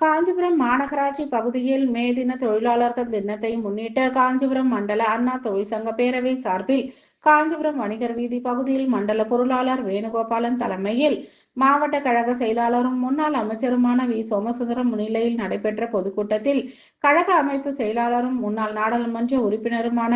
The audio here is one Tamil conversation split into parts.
காஞ்சிபுரம் மாநகராட்சி பகுதியில் மே தின தொழிலாளர்கள் தினத்தை முன்னிட்டு காஞ்சிபுரம் மண்டல அண்ணா தொழிற்சங்க பேரவை சார்பில் காஞ்சிபுரம் வணிகர் வீதி பகுதியில் மண்டல பொருளாளர் வேணுகோபாலன் தலைமையில் மாவட்ட கழக செயலாளரும் முன்னாள் அமைச்சருமான வி சோமசுந்தரம் முன்னிலையில் நடைபெற்ற பொதுக்கூட்டத்தில் கழக அமைப்பு செயலாளரும் முன்னாள் நாடாளுமன்ற உறுப்பினருமான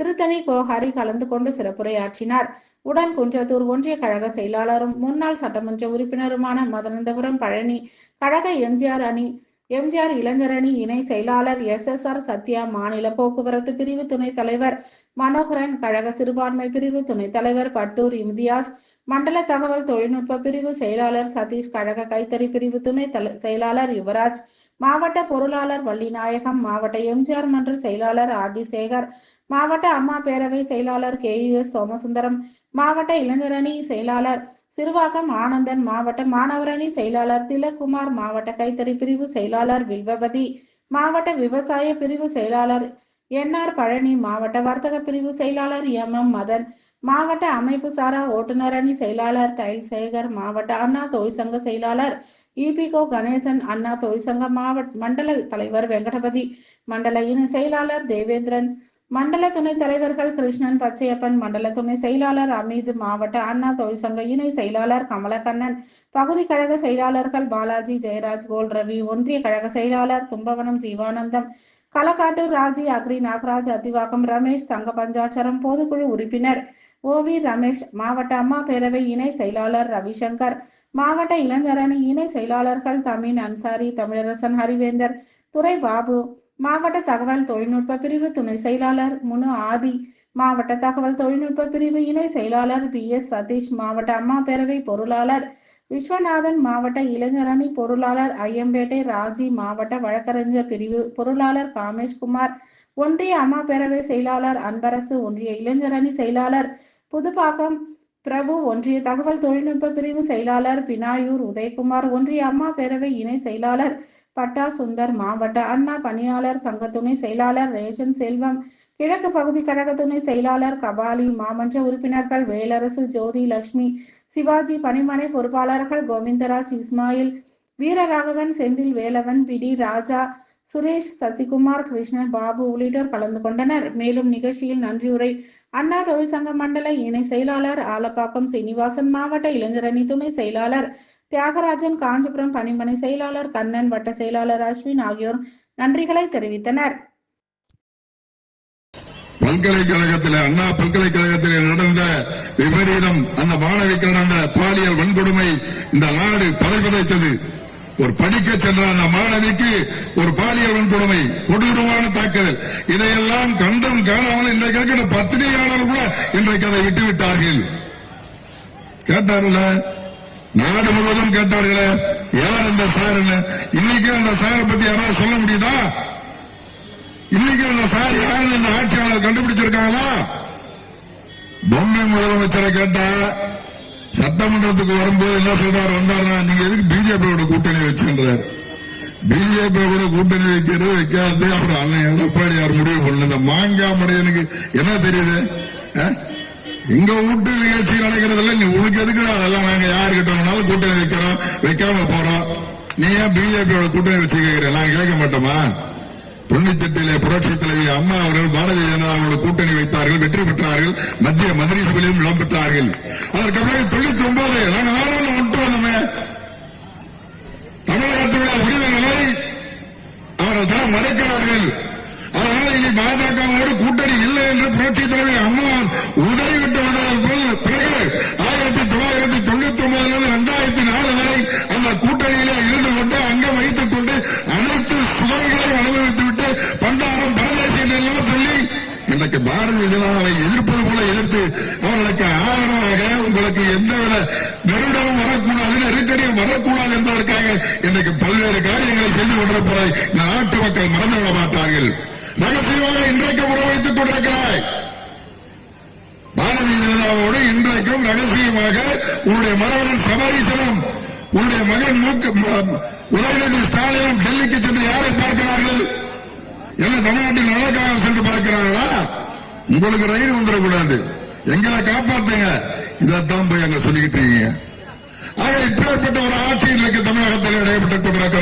திருத்தணி கோஹாரி கலந்து கொண்டு சிறப்புரையாற்றினார். உடன் குன்றத்தூர் ஒன்றிய கழக செயலாளரும் முன்னாள் சட்டமன்ற உறுப்பினருமான மதனந்தபுரம் பழனி கழக எம்ஜிஆர் அணி எம்ஜிஆர் இளைஞர் அணி இணை செயலாளர் எஸ் எஸ் ஆர் சத்யா மாநில போக்குவரத்து பிரிவு துணைத் தலைவர் மனோகரன் கழக சிறுபான்மை பிரிவு துணைத் தலைவர் பட்டூர் இம்தியாஸ் மண்டல தகவல் தொழில்நுட்ப பிரிவு செயலாளர் சதீஷ் கழக கைத்தறி பிரிவு துணை செயலாளர் யுவராஜ் மாவட்ட பொருளாளர் வள்ளிநாயகம் மாவட்ட எம்ஜிஆர் மன்ற செயலாளர் ஆர் டி சேகர் மாவட்ட அம்மா பேரவை செயலாளர் கே எஸ் சோமசுந்தரம் மாவட்ட இளைஞரணி செயலாளர் சிறுவாக்கம் ஆனந்தன் மாவட்ட மாணவரணி செயலாளர் திலக்குமார் மாவட்ட கைத்தறி பிரிவு செயலாளர் வில்வபதி மாவட்ட விவசாய பிரிவு செயலாளர் என்ஆர் பழனி மாவட்ட வர்த்தக பிரிவு செயலாளர் எம் எம் மதன் மாவட்ட அமைப்பு சாரா ஓட்டுநர் அணி செயலாளர் டைல் சேகர் மாவட்ட அண்ணா தொழிற்சங்க செயலாளர் இபிகோ கணேசன் அண்ணா தொழிற்சங்க மாவட்ட மண்டல தலைவர் வெங்கடபதி மண்டல இணை செயலாளர் தேவேந்திரன் மண்டல துணைத் தலைவர்கள் கிருஷ்ணன் பச்சையப்பன் மண்டல துணை செயலாளர் அமீது மாவட்ட அண்ணா தொழிற்சங்க இணை செயலாளர் கமலக்கண்ணன் பகுதி கழக செயலாளர்கள் பாலாஜி ஜெயராஜ் கோல் ரவி ஒன்றிய கழக செயலாளர் தும்பவனம் ஜீவானந்தம் களக்காட்டூர் ராஜி அக்ரி நாகராஜ் அத்திவாக்கம் ரமேஷ் தங்க பஞ்சாச்சரம் பொதுக்குழு உறுப்பினர் ஓவி ரமேஷ் மாவட்ட அம்மா பேரவை இணை செயலாளர் ரவிசங்கர் மாவட்ட இளைஞரணி இணை செயலாளர்கள் தமின் அன்சாரி தமிழரசன் ஹரிவேந்தர் துறை பாபு மாவட்ட தகவல் தொழில்நுட்ப பிரிவு துணை செயலாளர் முனு ஆதி மாவட்ட தகவல் தொழில்நுட்ப பிரிவு இணை செயலாளர் பி எஸ் சதீஷ் மாவட்ட அம்மா பேரவை பொருளாளர் விஸ்வநாதன் மாவட்ட இளைஞரணி பொருளாளர் ஐயம்பேட்டை ராஜி மாவட்ட வழக்கறிஞர் பிரிவு பொருளாளர் காமேஷ்குமார் ஒன்றிய அம்மா பேரவை செயலாளர் அன்பரசு ஒன்றிய இளைஞரணி செயலாளர் புதுப்பாக்கம் பிரபு ஒன்றிய தகவல் தொழில்நுட்ப பிரிவு செயலாளர் பினாயூர் உதயகுமார் ஒன்றிய அம்மா பேரவை இணை செயலாளர் பட்டா சுந்தர் மாவட்ட அண்ணா பணியாளர் சங்க துணை செயலாளர் ரேஷன் செல்வம் கிழக்கு பகுதி கழக துணை செயலாளர் கபாலி மாமன்ற உறுப்பினர்கள் வேலரசு ஜோதி லட்சுமி சிவாஜி பணிமனை பொறுப்பாளர்கள் கோவிந்தராஜ் இஸ்மாயில் வீரராகவன் செந்தில் வேலவன் பிடி ராஜா சுரேஷ் சசிகுமார் கிருஷ்ணன் பாபு உள்ளிட்டோர் கலந்து கொண்டனர். மேலும் நிகழ்ச்சியில் நன்றியுரை அண்ணா தொழிற்சங்க மண்டல இணை செயலாளர் ஆலப்பாக்கம் சீனிவாசன் மாவட்ட இளைஞரணி துணை செயலாளர் தியாகராஜன் காஞ்சிபுரம் பணிமனை செயலாளர் கண்ணன் வட்ட செயலாளர் அஸ்வின் ஆகியோர் நன்றிகளை தெரிவித்தனர். பல்கலைக்கழகத்தில் அண்ணா பல்கலைக்கழகத்தில் நடந்த விபரீதம் அந்த மாணவிக்கு நடந்த பாலியல் வன்கொடுமை இந்த நாடு பதைப்பதைத்தது ஒரு படிக்க சென்ற அந்த மாணவிக்கு ஒரு பாலியல் வன்கொடுமை கொடூரமான தாக்குதல். இதையெல்லாம் கண்டம் காணாமல் இன்றைக்கு இருக்கிற பத்திரிகையாளர் கூட இன்றைக்கு அதை விட்டுவிட்டார்கள். கேட்டார்கள? நாடு முழுவதும் கேட்டார்களே? யார் அந்த சார் இன்னைக்கு அந்த சாரை பத்தி யாராவது சொல்ல முடியுதா? இன்னைக்கு அந்த சார் யாருன்னு இந்த ஆட்சியாளர் கண்டுபிடிச்சிருக்காங்களா? பொம்மை முதலமைச்சரை கேட்டா சட்டமன்றத்துக்கு வரும்போது என்ன சொல்றாரு? வந்தாருன்னா நீங்க எதுக்கு பிஜேபியோட கூட்டணி வச்சுன்றாரு? பிஜேபியோட கூட்டணி வைக்கிறது வைக்காது. அவர் அண்ணன் எடப்பாடியார் முடிவு பண்ண இந்த மாங்காய் எனக்கு என்ன தெரியுது? அஹ்? எங்க வீட்டு நிகழ்ச்சி நடக்கிறதுல நீ உனக்கு எதுக்குடா? அதெல்லாம் நாங்க யாருக்கிட்ட வேணாலும் கூட்டணி வைக்கிறோம் வைக்காம போறோம். நீ ஏன் பிஜேபியோட கூட்டணி வச்சு கேட்கிற நான் கேட்க மாட்டோமா தொண்ணூத்தெட்டிலே புரட்சி தலைவி அம்மா அவர்கள் பாரதிய ஜனதாவோட கூட்டணி வைத்தார்கள் வெற்றி பெற்றார்கள் மத்திய மந்திரி சபையிலும் இடம் பெற்றார்கள் அதற்கு பிறகு தொண்ணூத்தி ஒன்பது நாங்க நானும் விட்டு வந்தோமே தமிழகத்துடைய உரிமைகளை அவர்கள் தர மறைக்கிறார்கள். அதனால இனி பாஜகவோடு கூட்டணி இல்லை என்று புரட்சி தலைவி அம்மா உதறிவிட்டு வந்ததற்கு பிறகு ஆயிரத்தி தொள்ளாயிரத்தி தொண்ணூத்தி ஒன்பதுல இரண்டாயிரத்தி நாலு வரை அந்த கூட்டணியிலே இருந்து கொண்டு அங்கம் வைத்துக் கொண்டு அனைத்து சுகங்களையும் அனுபவித்து விட்டு பண்டாரம் பரதேசம் எல்லாம் சொல்லி இன்றைக்கு பாரதிய ஜனதாவை எதிர்ப்பது போல எதிர்த்து அவர்களுக்கு ஆதரவாக உங்களுக்கு எந்தவித நெருடமும் வரக்கூடாது நெருக்கடியும் வரக்கூடாது என்பதற்காக இன்றைக்கு பல்வேறு காரியங்களை செய்து கொண்டிருப்பதை இந்த நாட்டு மக்கள் மறந்துவிட மாட்டார்கள் ரகசியமாக இன்றைக்கு உறவு வைத்துக் கொண்டிருக்கிறாய். பாரதிய ஜனதாவோடு இன்றைக்கும் ரகசியமாக உன்னுடைய மரவன் சபரீசனும் உன்னுடைய மகன் உதயநிதி ஸ்டாலினும் டெல்லிக்கு சென்று யாரை பார்க்கிறார்கள்? என்ன தமிழ்நாட்டில் நலக்காக சென்று பார்க்கிறார்களா? உங்களுக்கு ரயில் வந்துடக்கூடாது. எங்களை காப்பாத்துங்க. இதைத்தான் போய் அங்க சொல்லிக்கிட்டு இருக்கீங்க. ஆக இப்பேற்பட்ட ஒரு ஆட்சி இன்றைக்கு தமிழகத்தில் இடைப்பட்டுக் கொண்டிருக்கிறது